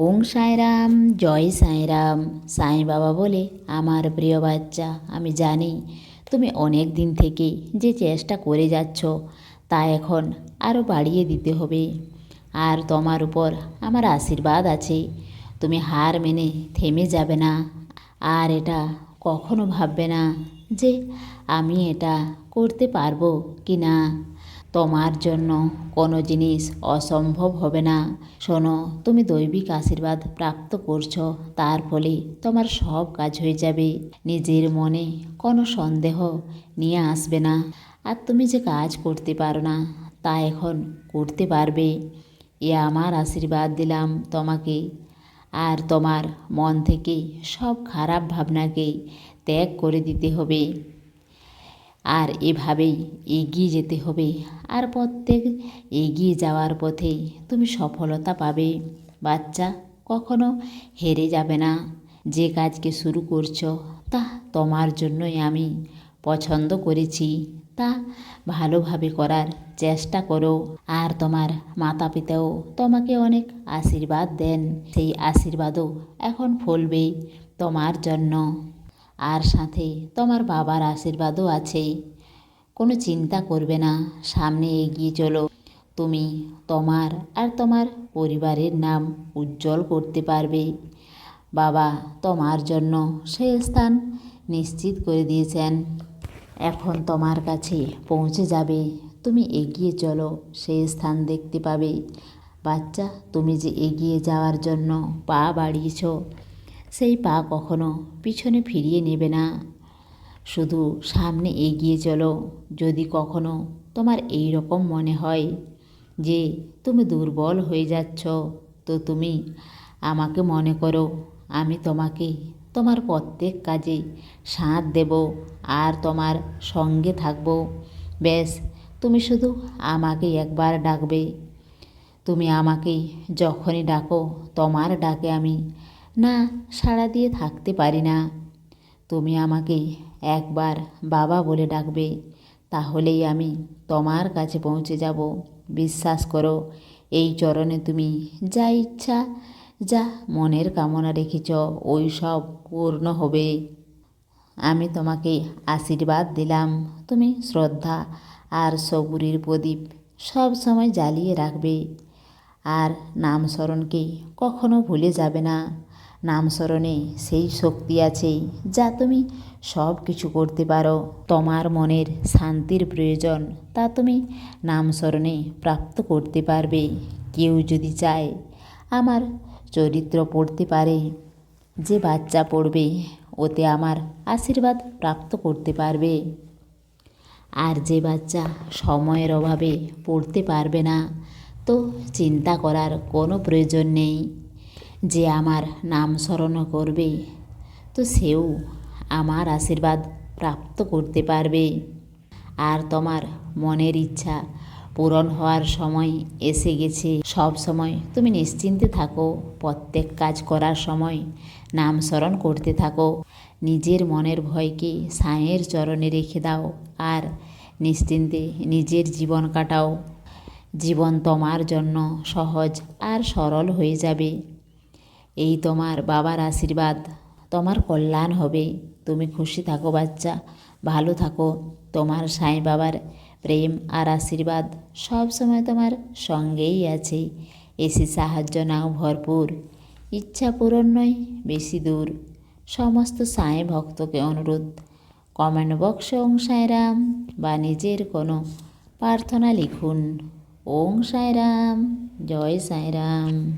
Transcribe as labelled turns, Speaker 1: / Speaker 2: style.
Speaker 1: ওং সাঁইরাম, জয় সাঁইরাম সাঁই বাবা বলে আমার প্রিয় বাচ্চা, আমি জানি তুমি অনেক দিন থেকে যে চেষ্টা করে যাচ্ছ, তা এখন আরও বাড়িয়ে দিতে হবে। আর তোমার উপর আমার আশীর্বাদ আছে, তুমি হার মেনে থেমে যাবে না। আর এটা কখনো ভাববে না যে আমি এটা করতে পারব কি না তোমার জন্য কোনো জিনিস অসম্ভব হবে না। শোনো, তুমি দৈবিক আশীর্বাদ প্রাপ্ত করছ, তার ফলে তোমার সব কাজ হয়ে যাবে। নিজের মনে কোনো সন্দেহ নিয়ে আসবে না। আর তুমি যে কাজ করতে পারো না, তা এখন করতে পারবে। এ আমার আশীর্বাদ দিলাম তোমাকে। আর তোমার মন থেকে সব খারাপ ভাবনাকে ত্যাগ করে দিতে হবে। আর এভাবেই এগিয়ে যেতে হবে। আর প্রত্যেক এগিয়ে যাওয়ার পথে তুমি সফলতা পাবে। বাচ্চা কখনো হেরে যাবে না। যে কাজকে শুরু করছ, তা তোমার জন্যই আমি পছন্দ করেছি। তা ভালোভাবে করার চেষ্টা করো। আর তোমার মাতা পিতাও তোমাকে অনেক আশীর্বাদ দেন। সেই আশীর্বাদও এখন ফলবে তোমার জন্য। আর সাথে তোমার বাবার আশীর্বাদও আছে। কোনো চিন্তা করবে না, সামনে এগিয়ে চলো। তুমি তোমার আর তোমার পরিবারের নাম উজ্জ্বল করতে পারবে। বাবা তোমার জন্য সে স্থান নিশ্চিত করে দিয়েছেন। এখন তোমার কাছে পৌঁছে যাবে। তুমি এগিয়ে চলো সেই স্থান দেখতে পাবে। বাচ্চা, তুমি যে এগিয়ে যাওয়ার জন্য পা বাড়িয়েছ সেই পা কখনো পিছনে ফিরিয়ে নেবে না। শুধু সামনে এগিয়ে চলো, যদি কখনো তোমার এই রকম মনে হয় যে তুমি দুর্বল হয়ে যাচ্ছ, তো তুমি আমাকে মনে করো, আমি তোমাকে তোমার প্রত্যেক কাজে সাথ দেব আর তোমার সঙ্গে থাকব। ব্যাস, তুমি শুধু আমাকে একবার ডাকবে। তুমি আমাকে যখনই ডাকো, তোমার ডাকে আমি না, সাড়া দিয়ে থাকতে পারি না। তুমি আমাকে একবার বাবা বলে ডাকবে, তাহলেই আমি তোমার কাছে পৌঁছে যাব। বিশ্বাস করো, এই চরণে তুমি যা ইচ্ছা, যা মনের কামনা রেখেছ ওই সব পূর্ণ হবে। আমি তোমাকে আশীর্বাদ দিলাম। তুমি শ্রদ্ধা আর সবুরির প্রদীপ সব সময় জ্বালিয়ে রাখবে। আর নাম স্মরণকে কখনো ভুলে যাবে না। নাম স্মরণে সেই শক্তি আছে যা তুমি সব কিছু করতে পারো। তোমার মনের শান্তির প্রয়োজন, তা তুমি নাম স্মরণে প্রাপ্ত করতে পারবে। কেউ যদি চায় আমার চরিত্র পড়তে পারে, যে বাচ্চা পড়বে, ওতে আমার আশীর্বাদ প্রাপ্ত করতে পারবে। আর যে বাচ্চা সময়ের অভাবে পড়তে পারবে না, তো চিন্তা করার কোনো প্রয়োজন নেই। যে আমার নাম স্মরণ করবে, তো সেও আমার আশীর্বাদ প্রাপ্ত করতে পারবে। আর তোমার মনের ইচ্ছা পূরণ হওয়ার সময় এসে গেছে। সব সময় তুমি নিশ্চিন্তে থাকো, প্রত্যেক কাজ করার সময় নাম স্মরণ করতে থাকো। নিজের মনের ভয়কে সাঁয়ের চরণে রেখে দাও আর নিশ্চিন্তে নিজের জীবন কাটাও। জীবন তোমার জন্য সহজ আর সরল হয়ে যাবে। এই তোমার বাবার আশীর্বাদ। তোমার কল্যাণ হবে। তুমি খুশি থাকো বাচ্চা। ভালো থাকো। তোমার সাঁই বাবার প্রেম আর আশীর্বাদ সব সময় তোমার সঙ্গেই আছে। এসে সাহায্য নাও ভরপুর। ইচ্ছা পূরণ নয়, বেশি দূর। সমস্ত সাঁই ভক্তকে অনুরোধ। কমেন্ট বক্সে ওং সাঁয়রাম বা নিজের কোনো প্রার্থনা লিখুন। ওং সাঁয়রাম জয় সাঁয়রাম